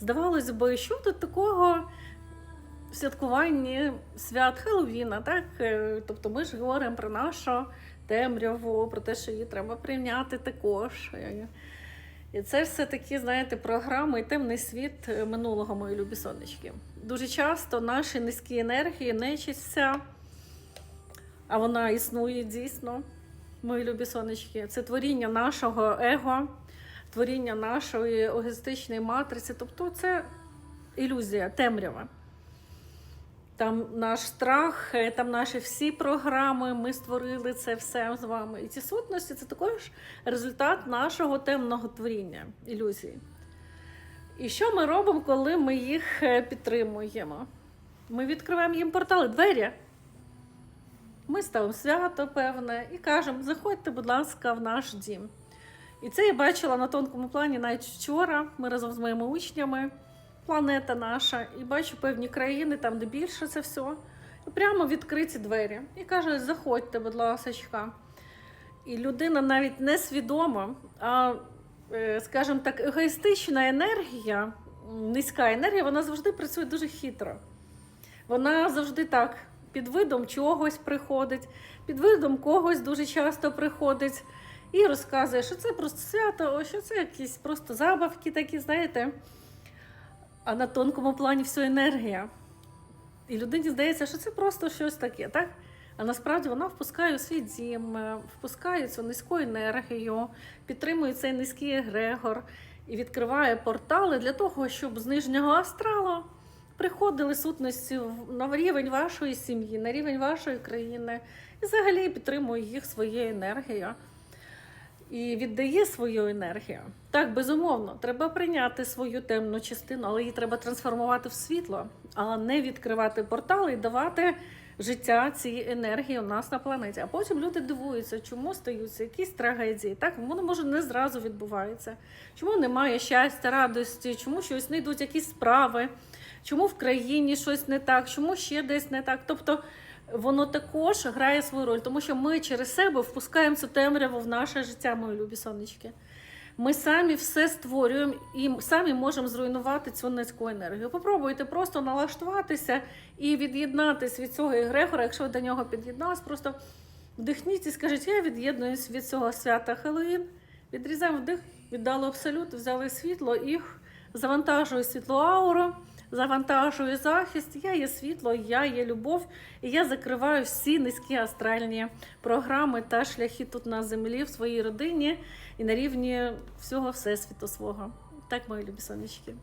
Здавалось би, що тут такого в святкуванні свят Хеллоуіна, так? Е, Тобто ми ж говоримо про нашу темряву, про те, що її треба прийняти також. Е, І це все такі, знаєте, програми і темний світ минулого, мої любі сонечки. Дуже часто наші низькі енергії, нечисть а вона існує дійсно, мої любі сонечки. Це творіння нашого его, творіння нашої егоїстичної матриці. Тобто це ілюзія, темрява. Там наш страх, е, там наші всі програми, ми створили це все з вами. І ці сутності це також результат нашого темного творіння, ілюзії. І що ми робимо, коли ми їх е, підтримуємо? Ми відкриваємо їм портали, двері. Ми ставимо свято, певне, і кажемо: заходьте, будь ласка, в наш дім. І це я бачила на тонкому плані навіть вчора. Ми разом з моїми учнями, планета наша, і бачу певні країни, там, де більше це все. І прямо відкриті двері. І каже: заходьте, будь ласка. І людина навіть не свідома, а, е, скажімо так, егоїстична енергія, низька енергія, вона завжди працює дуже хитро. Вона завжди так під видом чогось приходить, під видом когось дуже часто приходить і розказує, що це просто свято, що це якісь просто забавки такі, знаєте. А на тонкому плані все енергія. І людині здається, що це просто щось таке, так? А насправді вона впускає у свій дім, е, впускає цю низьку енергію, підтримує цей низький егрегор і відкриває портали для того, щоб з нижнього астралу приходили сутності на рівень вашої сім'ї, на рівень вашої країни, і взагалі підтримує їх своєю енергією і віддає свою енергію. Так, безумовно, треба прийняти свою темну частину, але її треба трансформувати в світло, але не відкривати портали і давати життя цій енергії у нас на планеті. А потім люди дивуються, чому стаються якісь трагедії. Так, воно може не зразу відбувається. Чому немає щастя, радості, чому щось не йдуть якісь справи, чому в країні щось не так, чому ще десь не так. Тобто воно також грає свою роль, тому що ми через себе впускаємо цю темряву в наше життя, мої любі сонечки. Ми самі все створюємо і самі можемо зруйнувати цю низьку енергію. Попробуйте просто налаштуватися і від'єднатись від цього егрегора. Якщо ви до нього під'єднались, просто вдихніть і скажіть, я від'єднуюсь від цього свята Хеллоїн. Відрізаємо вдих, віддали абсолют, взяли світло і завантажую світло ауру, завантажую захист. Я є світло, я є любов, і я закриваю всі низькі астральні програми та шляхи тут на землі в своїй родині і на рівні всього всесвіту свого. Так, мої любі сонечки.